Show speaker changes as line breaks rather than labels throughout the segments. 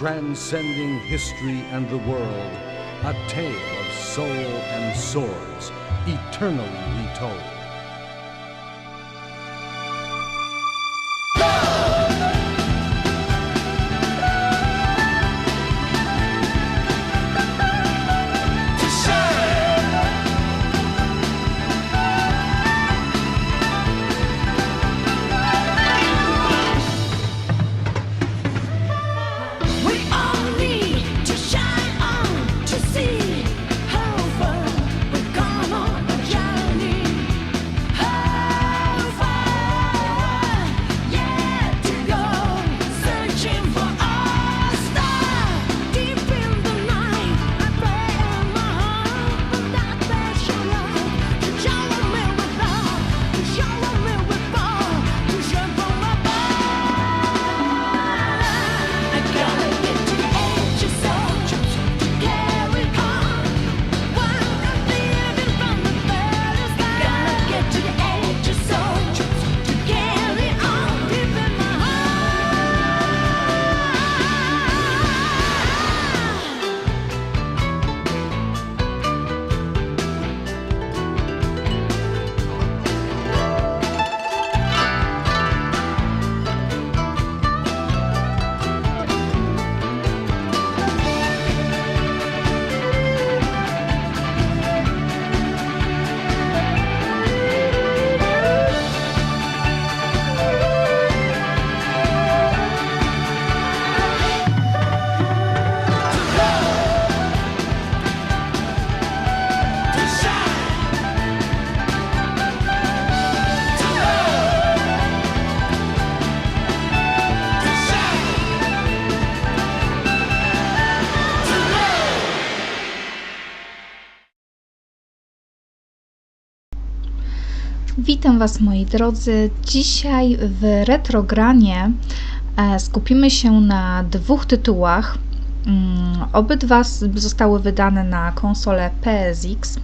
transcending history and the world, a tale of soul and swords, eternally retold.
Witam Was moi drodzy. Dzisiaj w retrogranie e, skupimy się na dwóch tytułach. Mm, Obydwa zostały wydane na konsolę PSX.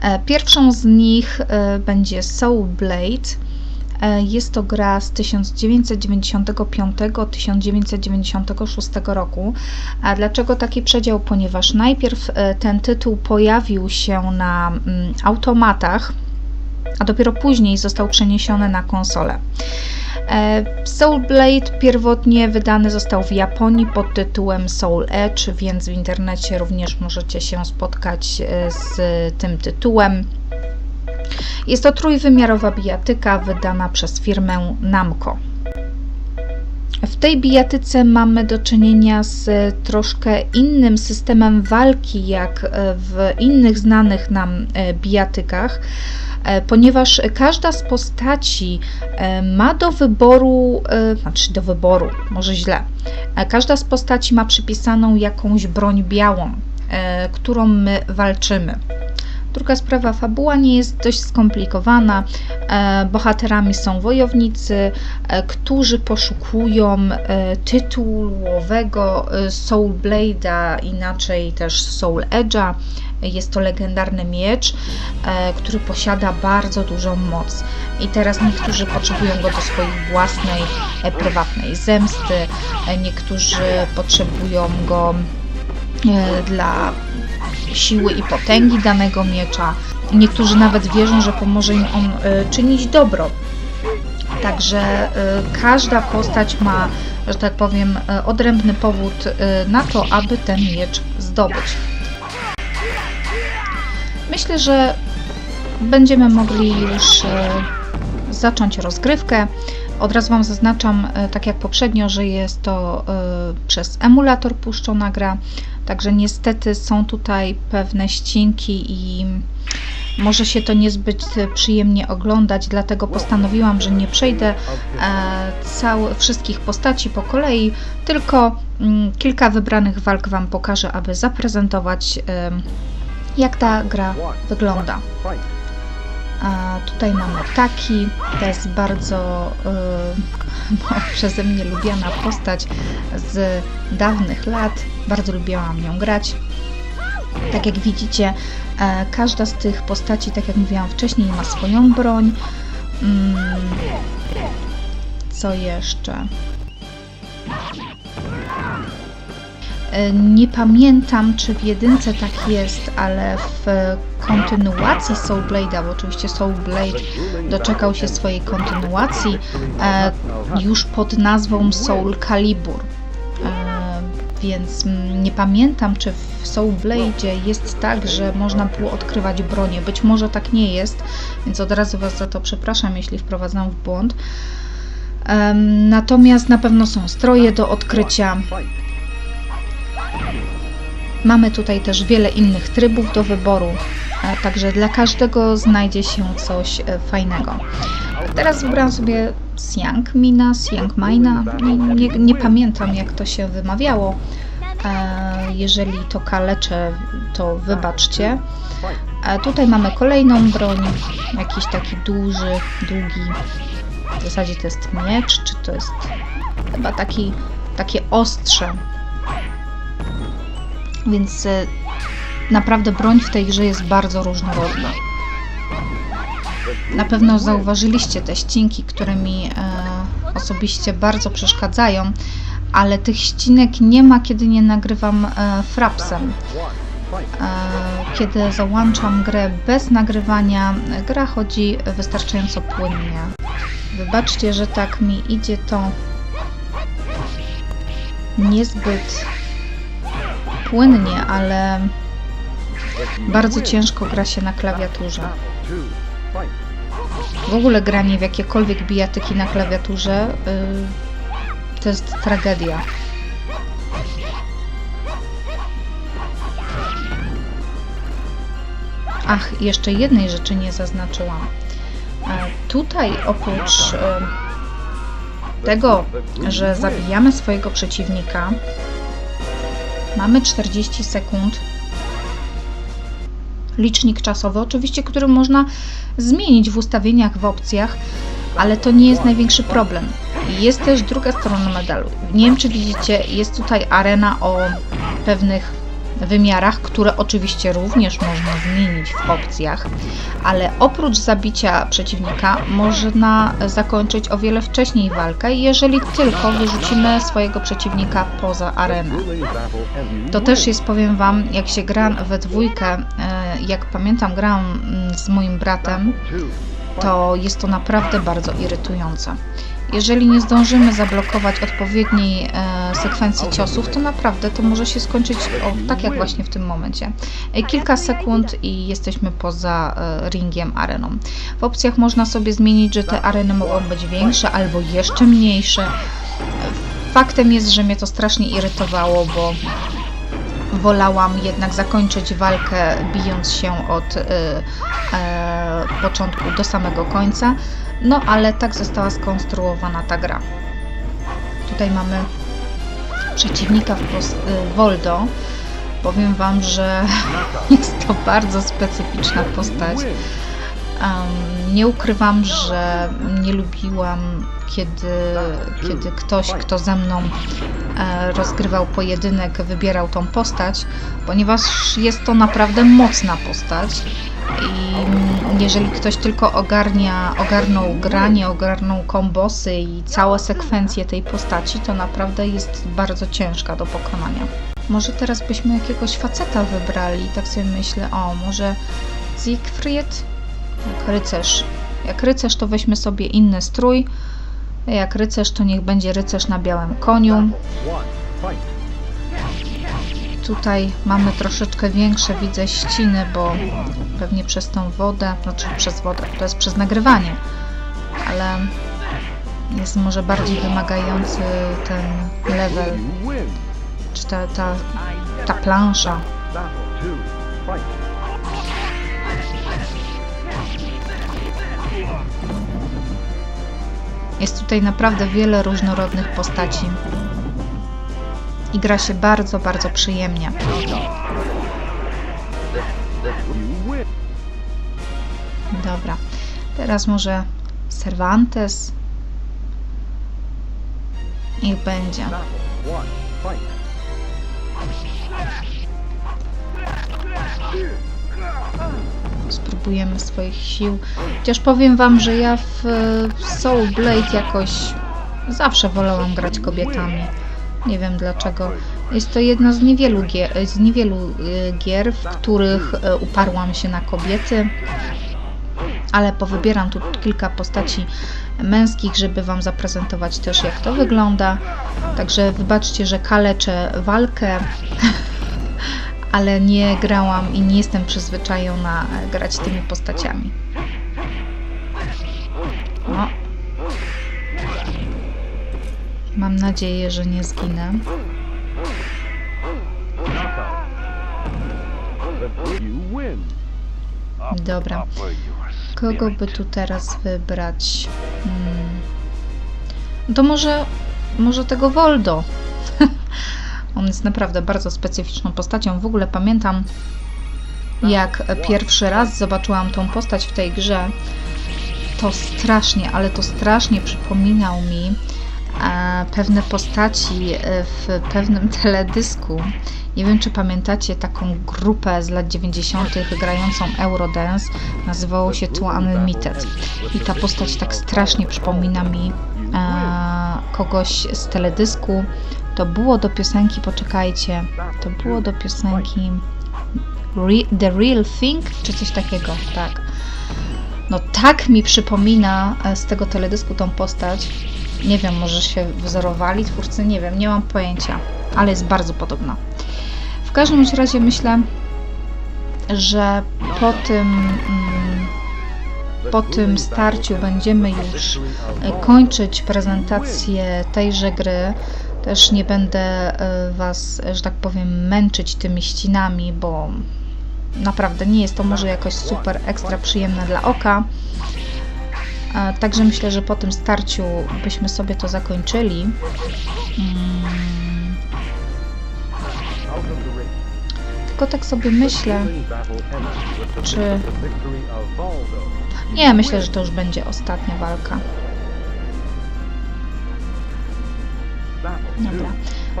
E, Pierwszą z nich e, będzie Soul Blade. Jest to gra z 1995-1996 roku. A dlaczego taki przedział? Ponieważ najpierw ten tytuł pojawił się na mm, automatach, a dopiero później został przeniesiony na konsolę. E, Soul Blade pierwotnie wydany został w Japonii pod tytułem Soul Edge, więc w internecie również możecie się spotkać e, z tym tytułem. Jest to trójwymiarowa bijatyka wydana przez firmę Namco. W tej bijatyce mamy do czynienia z troszkę innym systemem walki, jak e, w innych znanych nam e, bijatykach, e, ponieważ każda z postaci e, ma do wyboru, e, znaczy do wyboru, może źle, e, każda z postaci ma przypisaną jakąś broń białą, e, którą my walczymy. Druga sprawa, fabuła nie jest dość skomplikowana. E, Bohaterami są wojownicy, e, którzy poszukują e, tytułowego Soul Blade'a, inaczej też Soul Edge'a. Jest to legendarny miecz, który posiada bardzo dużą moc. I teraz niektórzy potrzebują go do swojej własnej, prywatnej zemsty, niektórzy potrzebują go dla siły i potęgi danego miecza. Niektórzy nawet wierzą, że pomoże im on e, czynić dobro. Także e, każda postać ma, że tak powiem, e, odrębny powód na to, aby ten miecz zdobyć. Myślę, że będziemy mogli już zacząć rozgrywkę. Od razu Wam zaznaczam, e, tak jak poprzednio, że jest to e, przez emulator puszczona gra, także niestety są tutaj pewne ścinki i może się to niezbyt przyjemnie oglądać, dlatego postanowiłam, że nie przejdę e, całe, wszystkich postaci po kolei, tylko mm, kilka wybranych walk Wam pokażę, aby zaprezentować, jak ta gra wygląda. A tutaj mamy taki, to jest bardzo y, no, przeze mnie lubiana postać z dawnych lat. Bardzo lubiłam ją grać. Tak jak widzicie, e, każda z tych postaci, tak jak mówiłam wcześniej, ma swoją broń. Mm, co jeszcze? Nie pamiętam, czy w jedynce tak jest, ale w kontynuacji Soul Blade'a, bo oczywiście Soul Blade doczekał się swojej kontynuacji e, już pod nazwą Soul Calibur. E, więc nie pamiętam, czy w Soul Blade'zie jest tak, że można było odkrywać bronię. Być może tak nie jest, więc od razu Was za to przepraszam, jeśli wprowadzam w błąd. Natomiast na pewno są stroje do odkrycia. Mamy tutaj też wiele innych trybów do wyboru, e, także dla każdego znajdzie się coś e, fajnego. Teraz wybrałam sobie Siang Mina, Siang Mina, nie, nie, nie pamiętam jak to się wymawiało. E, Jeżeli to kaleczę, to wybaczcie. Tutaj mamy kolejną broń, jakiś taki duży, długi. W zasadzie to jest miecz, czy to jest chyba taki, takie ostrze. Więc e, naprawdę broń w tej grze jest bardzo różnorodna. Na pewno zauważyliście te ścinki, które mi e, osobiście bardzo przeszkadzają, ale tych ścinek nie ma, kiedy nie nagrywam e, frapsem. Kiedy załączam grę bez nagrywania, gra chodzi wystarczająco płynnie. Wybaczcie, że tak mi idzie to niezbyt płynnie, ale bardzo ciężko gra się na klawiaturze. W ogóle granie w jakiekolwiek bijatyki na klawiaturze y, to jest tragedia. Ach, jeszcze jednej rzeczy nie zaznaczyłam. E, Tutaj oprócz e, tego, że zabijamy swojego przeciwnika, mamy 40 sekund. Licznik czasowy, oczywiście, który można zmienić w ustawieniach, w opcjach, ale to nie jest największy problem. Jest też druga strona medalu. Nie wiem, czy widzicie, jest tutaj arena o pewnych wymiarach, które oczywiście również można zmienić w opcjach, ale oprócz zabicia przeciwnika można zakończyć o wiele wcześniej walkę, jeżeli tylko wyrzucimy swojego przeciwnika poza arenę. To też jest, powiem Wam, jak się gra we dwójkę, e, jak pamiętam, grałam mm, z moim bratem, to jest to naprawdę bardzo irytujące. Jeżeli nie zdążymy zablokować odpowiedniej e, sekwencji ciosów, to naprawdę to może się skończyć o, tak jak właśnie w tym momencie. E, kilka sekund i jesteśmy poza e, ringiem, areną. W opcjach można sobie zmienić, że te areny mogą być większe albo jeszcze mniejsze. E, Faktem jest, że mnie to strasznie irytowało, bo wolałam jednak zakończyć walkę bijąc się od e, e, początku do samego końca. No ale tak została skonstruowana ta gra. Tutaj mamy przeciwnika w pos- y, Voldo. Powiem Wam, że jest to bardzo specyficzna postać. Nie ukrywam, że nie lubiłam, kiedy, kiedy ktoś, kto ze mną e, rozgrywał pojedynek, wybierał tą postać, ponieważ jest to naprawdę mocna postać. I jeżeli ktoś tylko ogarnia, ogarnął granie, ogarnął kombosy i całe sekwencje tej postaci, to naprawdę jest bardzo ciężka do pokonania. Może teraz byśmy jakiegoś faceta wybrali, tak sobie myślę, o, może Siegfried? Jak rycerz. Jak rycerz, to weźmy sobie inny strój. Jak rycerz, to niech będzie rycerz na białym koniu. Tutaj mamy troszeczkę większe, widzę, ściny, bo pewnie przez tą wodę, znaczy przez wodę, to jest przez nagrywanie, ale jest może bardziej wymagający ten level, czy ta, ta, ta plansza. Jest tutaj naprawdę wiele różnorodnych postaci i gra się bardzo, bardzo przyjemnie. Dobra. Teraz może Cervantes. Niech będzie. Spróbujemy swoich sił. Chociaż powiem wam, że ja w e, Soul Blade jakoś zawsze wolałam grać kobietami. Nie wiem dlaczego. Jest to jedna z niewielu gier, z niewielu e, gier w których e, uparłam się na kobiety. Ale powybieram tu kilka postaci męskich, żeby wam zaprezentować też jak to wygląda. Także wybaczcie, że kaleczę walkę. ale nie grałam i nie jestem przyzwyczajona e, grać tymi postaciami. No. Mam nadzieję, że nie zginę. Dobra. Kogo by tu teraz wybrać? Hmm. To może, może tego Voldo. On jest naprawdę bardzo specyficzną postacią. W ogóle pamiętam, jak pierwszy raz zobaczyłam tą postać w tej grze, to strasznie, ale to strasznie przypominał mi e, pewne postaci e, w pewnym teledysku. Nie wiem, czy pamiętacie taką grupę z lat 90. grającą Eurodance. Nazywało się to Unlimited. I ta postać tak strasznie przypomina mi e, kogoś z teledysku. To było do piosenki, poczekajcie, to było do piosenki Re- The Real Thing, czy coś takiego, tak. No tak mi przypomina e, z tego teledysku tą postać. Nie wiem, może się wzorowali twórcy, nie wiem, nie mam pojęcia, ale jest bardzo podobna. W każdym razie myślę, że po tym, mm, po tym starciu będziemy już e, kończyć prezentację tejże gry. Też nie będę e, Was, że tak powiem, męczyć tymi ścinami, bo naprawdę nie jest to może jakoś super ekstra przyjemne dla oka. E, Także myślę, że po tym starciu byśmy sobie to zakończyli. Mm. Tylko tak sobie myślę, Czy- nie, myślę, że to już będzie ostatnia walka. Dobra.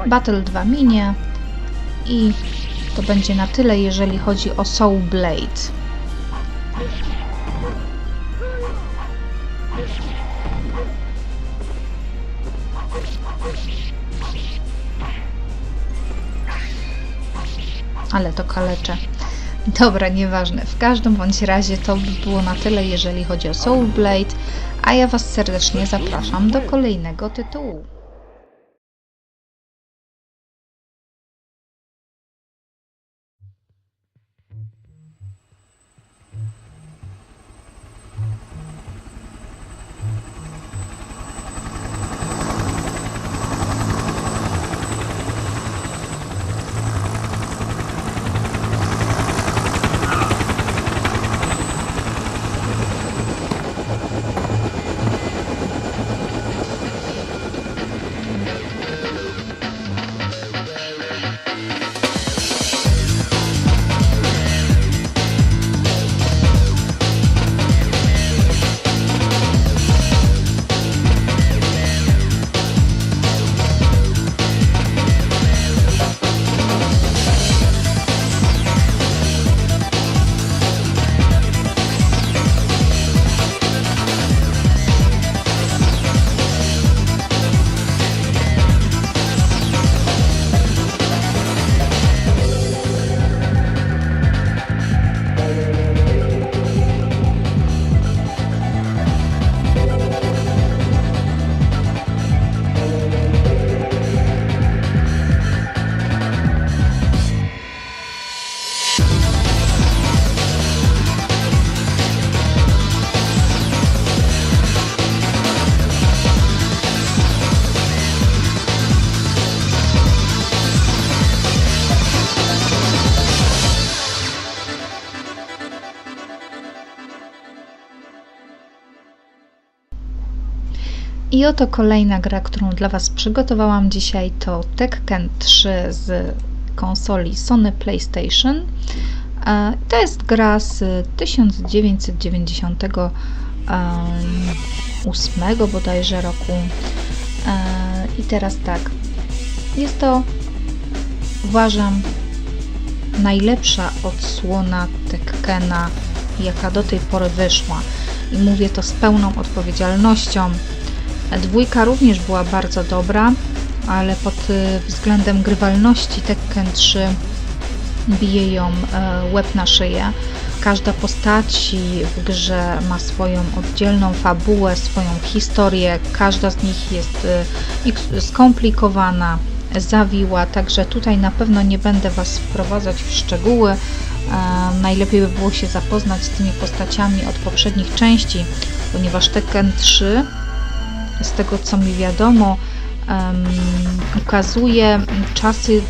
Battle 2 minie i to będzie na tyle, jeżeli chodzi o Soul Blade. Ale to kalecze. Dobra, nieważne. W każdym bądź razie to by było na tyle, jeżeli chodzi o Soul Blade, a ja Was serdecznie zapraszam do kolejnego tytułu. I oto kolejna gra, którą dla Was przygotowałam dzisiaj, to Tekken 3 z konsoli Sony PlayStation. E, To jest gra z 1990 ósmego bodajże roku. E, I teraz tak, jest to uważam najlepsza odsłona Tekkena, jaka do tej pory wyszła. I mówię to z pełną odpowiedzialnością. Dwójka również była bardzo dobra, ale pod y, względem grywalności Tekken 3 bije ją e, łeb na szyję. Każda postaci w grze ma swoją oddzielną fabułę, swoją historię. Każda z nich jest y, ik- skomplikowana, zawiła, także tutaj na pewno nie będę Was wprowadzać w szczegóły. E, Najlepiej by było się zapoznać z tymi postaciami od poprzednich części, ponieważ Tekken 3, z tego co mi wiadomo, ukazuje czasy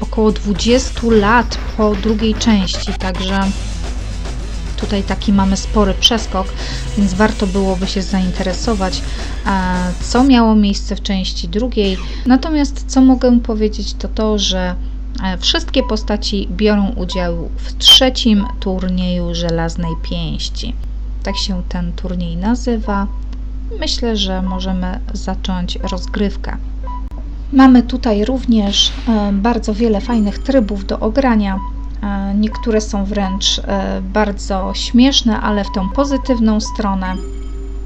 około 20 lat po drugiej części, także tutaj taki mamy spory przeskok, więc warto byłoby się zainteresować, co miało miejsce w części drugiej. Natomiast co mogę powiedzieć, to to, że e, wszystkie postaci biorą udział w trzecim turnieju Żelaznej Pięści. Tak się ten turniej nazywa. Myślę, że możemy zacząć rozgrywkę. Mamy tutaj również e, bardzo wiele fajnych trybów do ogrania. E, Niektóre są wręcz e, bardzo śmieszne, ale w tą pozytywną stronę.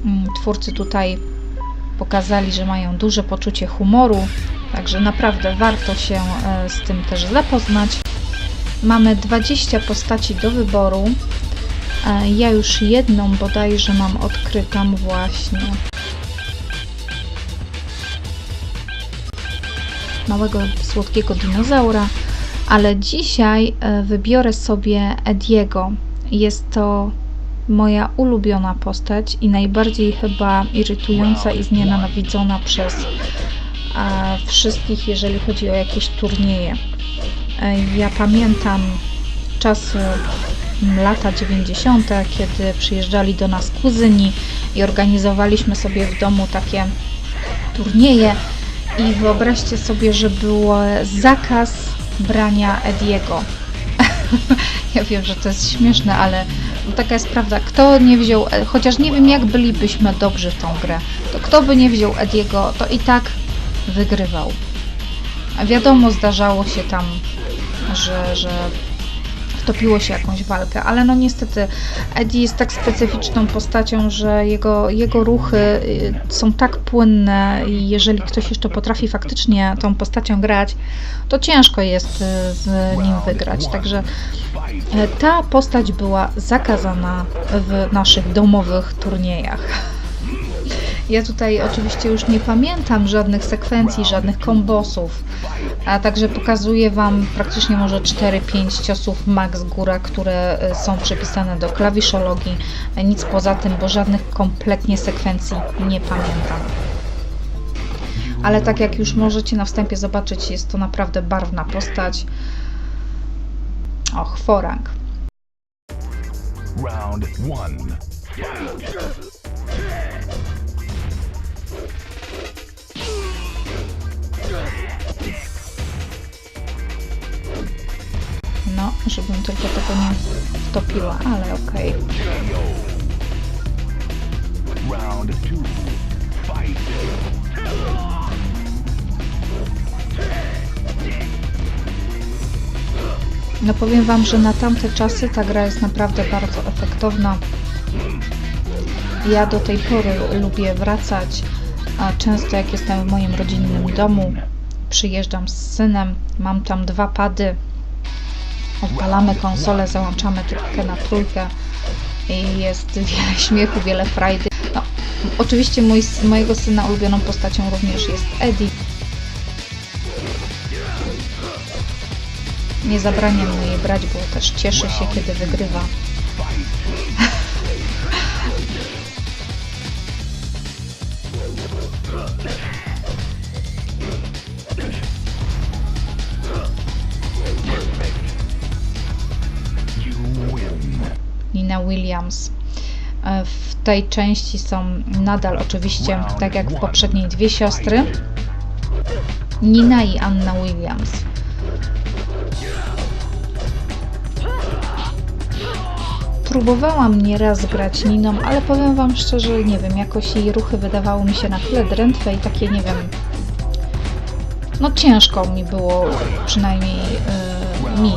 Mm, Twórcy tutaj pokazali, że mają duże poczucie humoru, także naprawdę warto się z tym też zapoznać. Mamy 20 postaci do wyboru. Ja już jedną bodajże mam odkrytą właśnie. Małego słodkiego dinozaura ale dzisiaj e, wybiorę sobie Ediego. Jest to moja ulubiona postać i najbardziej chyba irytująca i znienawidzona przez wszystkich, jeżeli chodzi o jakieś turnieje. E, Ja pamiętam czasy lata 90., kiedy przyjeżdżali do nas kuzyni i organizowaliśmy sobie w domu takie turnieje i wyobraźcie sobie, że był zakaz brania Ediego. ja wiem, że to jest śmieszne, ale taka jest prawda. Kto nie wziął, chociaż nie wiem jak bylibyśmy dobrzy w tą grę, to kto by nie wziął Ediego, to i tak wygrywał. Wiadomo, zdarzało się tam, że, że wtopiło się jakąś walkę, ale no niestety Eddie jest tak specyficzną postacią, że jego, jego ruchy y, są tak płynne i jeżeli ktoś jeszcze potrafi faktycznie tą postacią grać, to ciężko jest y, z nim wygrać. Także e, ta postać była zakazana w naszych domowych turniejach. Ja tutaj oczywiście już nie pamiętam żadnych sekwencji, żadnych kombosów, a także pokazuję Wam praktycznie może 4-5 ciosów max góra, które e, są przypisane do klawiszologii. E, Nic poza tym, bo żadnych kompletnie sekwencji nie pamiętam. Ale tak jak już możecie na wstępie zobaczyć, jest to naprawdę barwna postać. Och, Forang.
Round one.
Żebym tylko tego nie wtopiła, ale okej. No powiem Wam, że na tamte czasy ta gra jest naprawdę bardzo efektowna. Ja do tej pory lubię wracać, a często jak jestem w moim rodzinnym domu, przyjeżdżam z synem, mam tam dwa pady, odpalamy konsolę, załączamy tylko na trójkę i jest wiele śmiechu, wiele frajdy. No, oczywiście mój, mojego syna ulubioną postacią również jest Eddie. Nie zabraniam mu jej brać, bo też cieszy się, kiedy wygrywa. Williams. E, W tej części są nadal oczywiście, tak jak w poprzedniej, dwie siostry. Nina i Anna Williams. próbowałam nieraz grać Niną, ale powiem wam szczerze, nie wiem, jakoś jej ruchy wydawały mi się na tyle drętwe i takie, nie wiem, no ciężko mi było przynajmniej yy, mi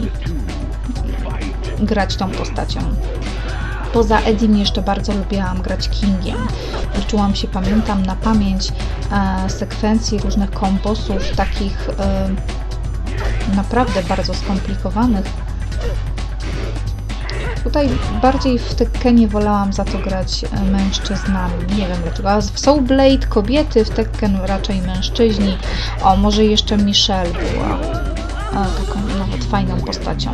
grać tą postacią. Poza Edim jeszcze bardzo lubiłam grać Kingiem. Uczyłam się, pamiętam na pamięć e, sekwencji różnych kombosów, takich e, naprawdę bardzo skomplikowanych. Tutaj bardziej w Tekkenie wolałam za to grać e, mężczyznami. Nie wiem dlaczego. A w Soul Blade kobiety, w Tekken raczej mężczyźni. O, może jeszcze Michelle była e, taką nawet fajną postacią.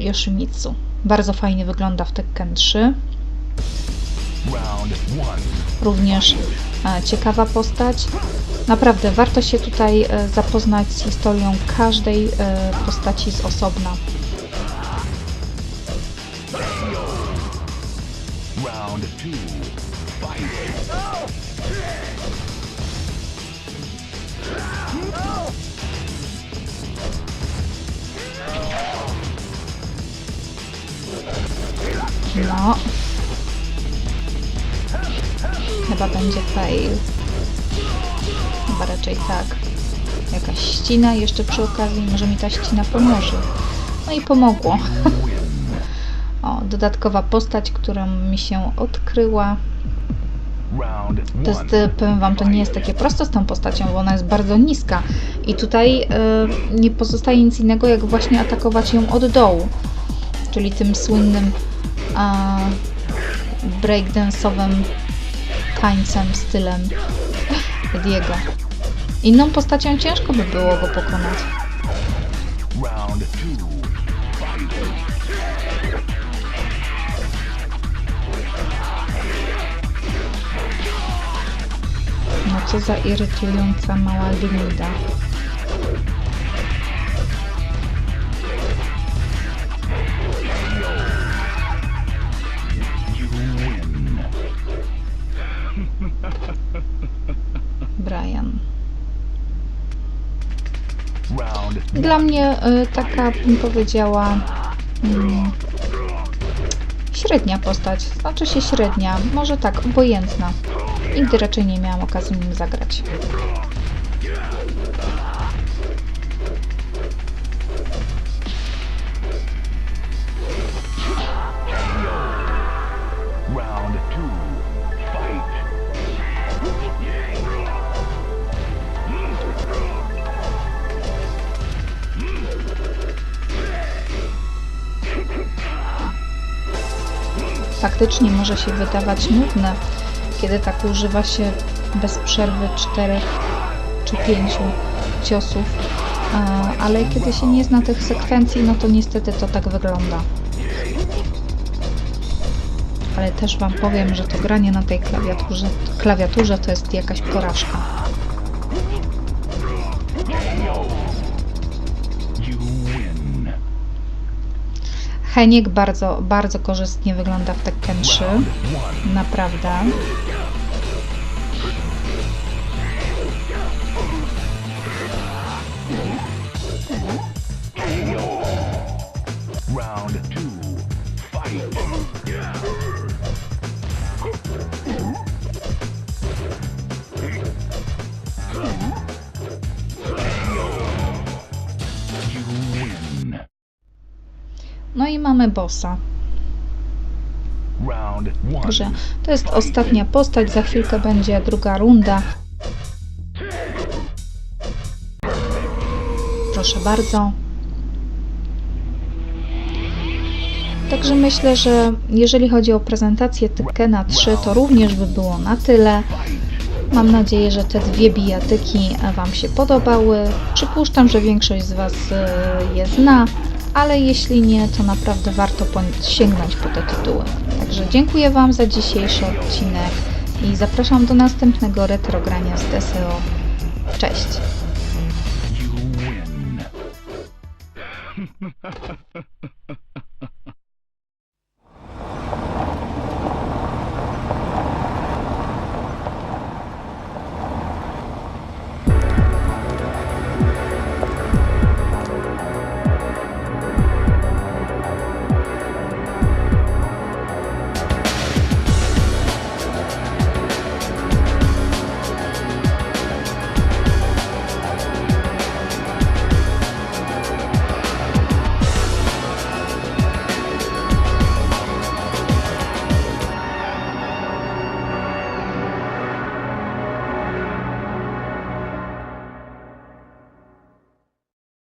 Yoshimitsu. Bardzo fajnie wygląda w Tekken 3.
Round one.
Również e, ciekawa postać. Naprawdę warto się tutaj e, zapoznać z historią każdej e, postaci z osobna.
Round two.
No. Chyba będzie fail. Chyba raczej tak. Jakaś ścina jeszcze przy okazji, może mi ta ścina pomoże. No i pomogło. O, dodatkowa postać, która mi się odkryła. To jest, powiem Wam, to nie jest takie proste z tą postacią, bo ona jest bardzo niska. I tutaj e, nie pozostaje nic innego, jak właśnie atakować ją od dołu. Czyli tym słynnym breakdance'owym tańcem, stylem Diego. Inną postacią ciężko by było go pokonać. No co za irytująca mała limida. Dla mnie y, taka, bym powiedziała, mm, średnia postać. Znaczy się średnia, może tak, obojętna. Nigdy raczej nie miałam okazji nim zagrać. Faktycznie może się wydawać nudne, kiedy tak używa się bez przerwy czterech czy pięciu ciosów, ale kiedy się nie zna tych sekwencji, no to niestety to tak wygląda. Ale też Wam powiem, że to granie na tej klawiaturze, klawiaturze to jest jakaś porażka. Heniek bardzo, bardzo korzystnie wygląda w Tekken 3.
Round one.
Naprawdę. No i mamy bossa. Także to jest ostatnia postać, za chwilkę będzie druga runda. Proszę bardzo. Także myślę, że jeżeli chodzi o prezentację Tekkena 3, to również by było na tyle. Mam nadzieję, że te dwie bijatyki Wam się podobały. Przypuszczam, że większość z Was e, je zna, ale jeśli nie, to naprawdę warto sięgnąć po te tytuły. Także dziękuję Wam za dzisiejszy odcinek i zapraszam do następnego retrogrania z DSO. Cześć!